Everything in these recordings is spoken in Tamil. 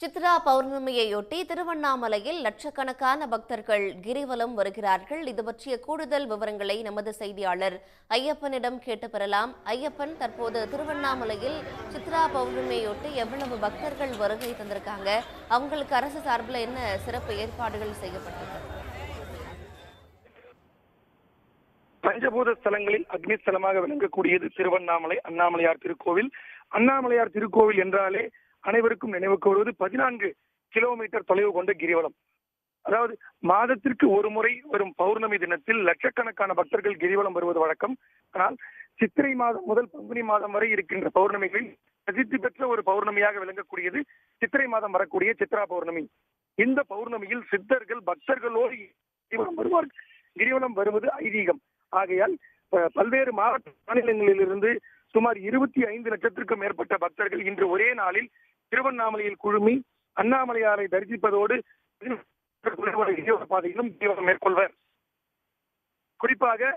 சித்ரா பௌர்ணமியையொட்டி திருவண்ணாமலையில் லட்சக்கணக்கான பக்தர்கள் கிரிவலம் வருகிறார்கள். இது பற்றிய கூடுதல் விவரங்களை நமது செய்தியாளர் ஐயப்பனிடம் கேட்டு பெறலாம் ஐயப்பன் தற்போது திருவண்ணாமலையில் சித்ரா பௌர்ணமியையொட்டி எவ்வளவு பக்தர்கள் வருகை தந்திருக்காங்க? அவங்களுக்கு அரசு சார்பில் என்ன சிறப்பு ஏற்பாடுகள் செய்யப்பட்டிருக்கு பஞ்சபூத ஸ்தலங்களில் அக்னி ஸ்தலமாக விளங்கக்கூடியது திருவண்ணாமலை. அண்ணாமலையார் திருக்கோவில். அண்ணாமலையார் திருக்கோவில் என்றாலே அனைவருக்கும் நினைவுக்கு வருவது பதினான்கு கிலோமீட்டர் தொலைவு கொண்ட கிரிவலம். அதாவது மாதத்திற்கு ஒரு முறை வரும் பௌர்ணமி தினத்தில் லட்சக்கணக்கான பக்தர்கள் கிரிவலம் வருவது வழக்கம். ஆனால் சித்திரை மாதம் முதல் பங்குனி மாதம் வரை இருக்கின்ற பௌர்ணமிகளில் பிரசித்தி பெற்ற ஒரு பௌர்ணமியாக விளங்கக்கூடியது சித்திரை மாதம் வரக்கூடிய சித்ரா பௌர்ணமி. இந்த பௌர்ணமியில் சித்தர்கள் பக்தர்களோடு கிரிவலம் வருவார்கள். கிரிவலம் வருவது ஐதீகம். ஆகையால் பல்வேறு மாவட்ட மாநிலங்களிலிருந்து சுமார் இருபத்தி ஐந்து லட்சத்திற்கும் மேற்பட்ட பக்தர்கள் இன்று ஒரே நாளில் திருவண்ணாமலையில் குழுமி அண்ணாமலையாரை தரிசிப்பதோடு பாதையிலும் மேற்கொள்வர். குறிப்பாக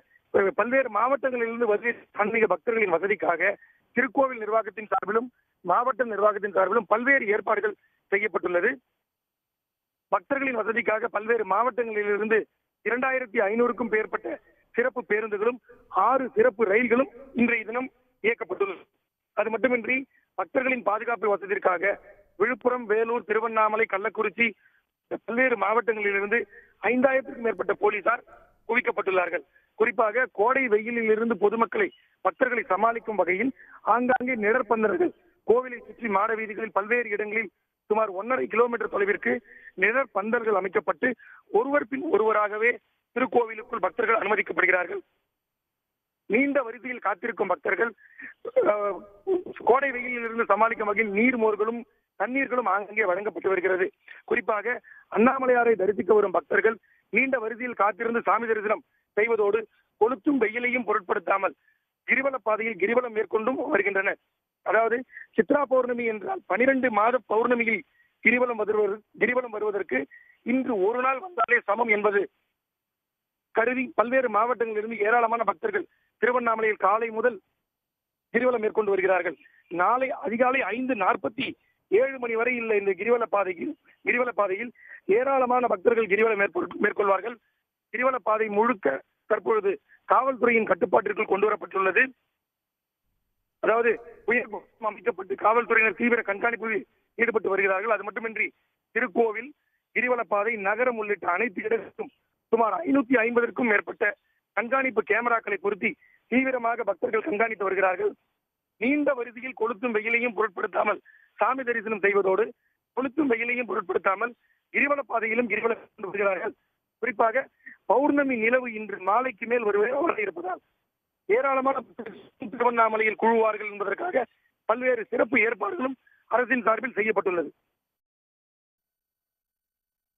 பல்வேறு மாவட்டங்களிலிருந்து வருகை ஆன்மீக பக்தர்களின் வசதிக்காக திருக்கோவில் நிர்வாகத்தின் சார்பிலும் மாவட்ட நிர்வாகத்தின் சார்பிலும் பல்வேறு ஏற்பாடுகள் செய்யப்பட்டுள்ளது. பக்தர்களின் வசதிக்காக பல்வேறு மாவட்டங்களிலிருந்து இரண்டாயிரத்தி ஐநூறுக்கும் மேற்பட்ட சிறப்பு பேருந்துகளும் ஆறு சிறப்பு ரயில்களும் இன்றைய தினம் இயக்கப்பட்டுள்ளது. அது மட்டுமின்றி பக்தர்களின் பாதுகாப்பு வசதிக்காக விழுப்புரம் வேலூர் திருவண்ணாமலை கள்ளக்குறிச்சி பல்வேறு மாவட்டங்களிலிருந்து ஐந்தாயிரத்திற்கும் மேற்பட்ட போலீசார் குவிக்கப்பட்டுள்ளார்கள். குறிப்பாக கோடை வெயிலில் இருந்து பொதுமக்களை பக்தர்களை சமாளிக்கும் வகையில் ஆங்காங்கே நிழற்பந்தர்கள் கோவிலை சுற்றி மாட வீதிகளில் பல்வேறு இடங்களில் சுமார் ஒன்றரை கிலோமீட்டர் தொலைவிற்கு நிழற்பந்தல்கள் அமைக்கப்பட்டு ஒருவர் பின் ஒருவராகவே திருக்கோவிலுக்குள் பக்தர்கள் அனுமதிக்கப்படுகிறார்கள். நீண்ட வரிசையில் காத்திருக்கும் பக்தர்கள் கோடை வெயிலில் இருந்து சமாளிக்கும் வகையில் நீர் மோர்களும் தண்ணீர்களும் ஆங்கே வழங்கப்பட்டு வருகிறது. குறிப்பாக அண்ணாமலையாரை தரிசிக்க வரும் பக்தர்கள் நீண்ட வரிசையில் காத்திருந்து சாமி தரிசனம் செய்வதோடு கொளுத்தும் வெயிலையும் பொருட்படுத்தாமல் கிரிவல பாதையில் கிரிவலம் மேற்கொண்டும் வருகின்றனர். அதாவது சித்ரா பௌர்ணமி என்றால் பனிரெண்டு மாத பௌர்ணமியில் கிரிவலம் வருவது கிரிவலம் வருவதற்கு இன்று ஒரு நாள் வந்தாலே சமம் என்பது கருதி பல்வேறு மாவட்டங்களிலிருந்து ஏராளமான பக்தர்கள் திருவண்ணாமலையில் காலை முதல் கிரிவலம் மேற்கொண்டு வருகிறார்கள். நாளை அதிகாலை ஐந்து நாற்பத்தி ஏழு மணி வரை இல்லை இந்த கிரிவல பாதையில் கிரிவல பாதையில் ஏராளமான பக்தர்கள் கிரிவலம் மேற்கொள்- மேற்கொள்வார்கள். கிரிவல பாதை முழுக்க தற்பொழுது காவல்துறையின் கட்டுப்பாட்டிற்குள் கொண்டு வரப்பட்டுள்ளது. அதாவது உயர் அமைக்கப்பட்டு காவல்துறையினர் தீவிர கண்காணிப்பில் ஈடுபட்டு வருகிறார்கள். அது மட்டுமின்றி திருக்கோவில் கிரிவல பாதை நகரம் உள்ளிட்ட அனைத்து இடங்களிலும் சுமார் ஐநூத்தி ஐம்பதற்கும் மேற்பட்ட கண்காணிப்பு கேமராக்களை பொருத்தி தீவிரமாக பக்தர்கள் கண்காணித்து வருகிறார்கள். நீண்ட வரிசையில் கொளுத்தும் வெயிலையும் பொருட்படுத்தாமல் சாமி தரிசனம் செய்வதோடு கொளுத்தும் வெயிலையும் பொருட்படுத்தாமல் கிரிவல பாதையிலும் கிரிவலம் கொண்டு வருகிறார்கள். குறிப்பாக பௌர்ணமி நிலவு இன்று மாலைக்கு மேல் வருவதை இருப்பதால் ஏராளமான திருவண்ணாமலையில் குழுவார்கள் என்பதற்காக பல்வேறு சிறப்பு ஏற்பாடுகளும் அரசின் சார்பில் செய்யப்பட்டுள்ளது.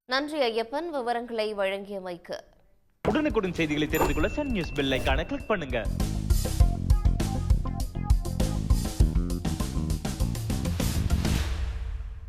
நன்றி ஐயப்பன் விவரங்களை வழங்கியமைக்கு. உடனுக்குடன் செய்திகளை தெரிந்து கொள்ள சன் நியூஸ் பெல் ஐக்கான கிளிக் பண்ணுங்க.